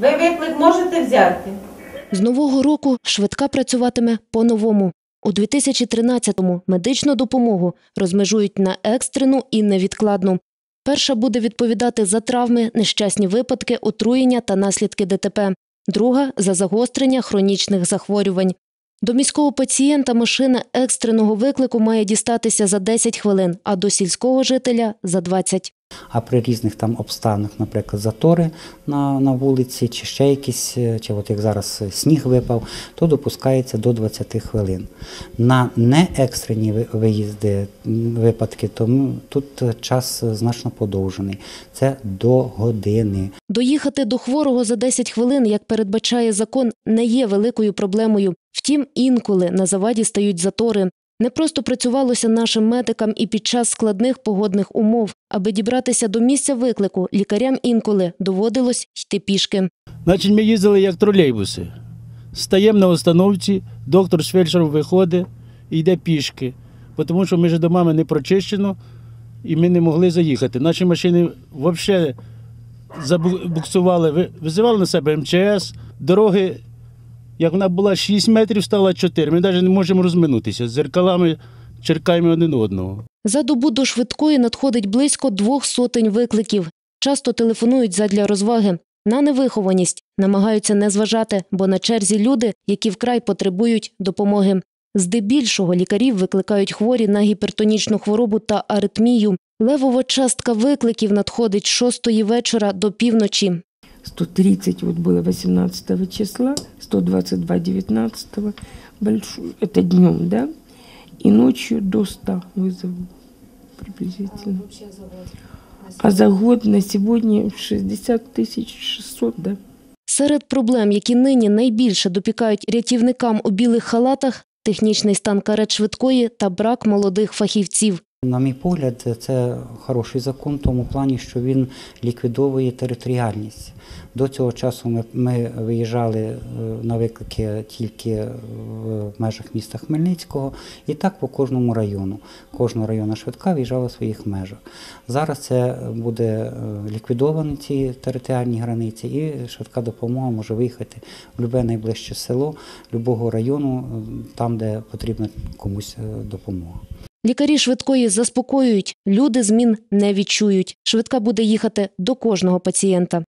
Ви виклик можете взяти? З нового року швидка працюватиме по-новому. У 2013-му медичну допомогу розмежують на екстрену і невідкладну. Перша буде відповідати за травми, нещасні випадки, отруєння та наслідки ДТП. Друга за загострення хронічних захворювань. До міського пацієнта машина екстреного виклику має дістатися за 10 хвилин, а до сільського жителя за 20. А при різних там обставинах, наприклад, затори на, на вулиці, чи ще якісь, е, чи от як зараз сніг випав, то допускається до 20 хвилин. На неекстрені виїзди, випадки, тому тут е, час е, значно подовжений. Це до години. Доїхати до хворого за 10 хвилин, як передбачає закон, не є великою проблемою. Втім, інколи на заваді стають затори. Не просто працювалося нашим медикам і під час складних погодних умов. Аби дібратися до місця виклику, лікарям інколи доводилось йти пішки. Значить, ми їздили як тролейбуси. Стаємо на остановці, доктор з фельдшером виходить і йде пішки. Тому що між домами не прочищено і ми не могли заїхати. Наші машини взагалі забуксували, визивали на себе МЧС, дороги, як вона була 6 метрів, стала 4. Ми навіть не можемо розминутися. З зеркалами черкаємо один одного. За добу до швидкої надходить близько двох сотень викликів. Часто телефонують задля розваги. На невихованість намагаються не зважати, бо на черзі люди, які вкрай потребують допомоги. Здебільшого лікарів викликають хворі на гіпертонічну хворобу та аритмію. Левова частка викликів надходить з 6 вечора до півночі. 130 вот было 18 числа, 122 19 большой, это днем, да, и ночью до 100 вызовов приблизительно. А за год на сегодня 60 тысяч 600, да. Серед проблем, які нині найбільше допікають рятівникам у білих халатах, технічний стан карет швидкої та брак молодих фахівців. На мій погляд, це хороший закон в тому плані, що він ліквідовує територіальність. До цього часу ми, ми виїжджали е, на виклики тільки в межах міста Хмельницького, і так по кожному району. Кожного району швидка виїжджала в своїх межах. Зараз це буде е, ліквідовані ці територіальні границі, і швидка допомога може виїхати в будь-яке найближче село, будь-якого району, е, там, де потрібна комусь допомога. Лікарі швидкої заспокоюють, люди змін не відчують. Швидка буде їхати до кожного пацієнта.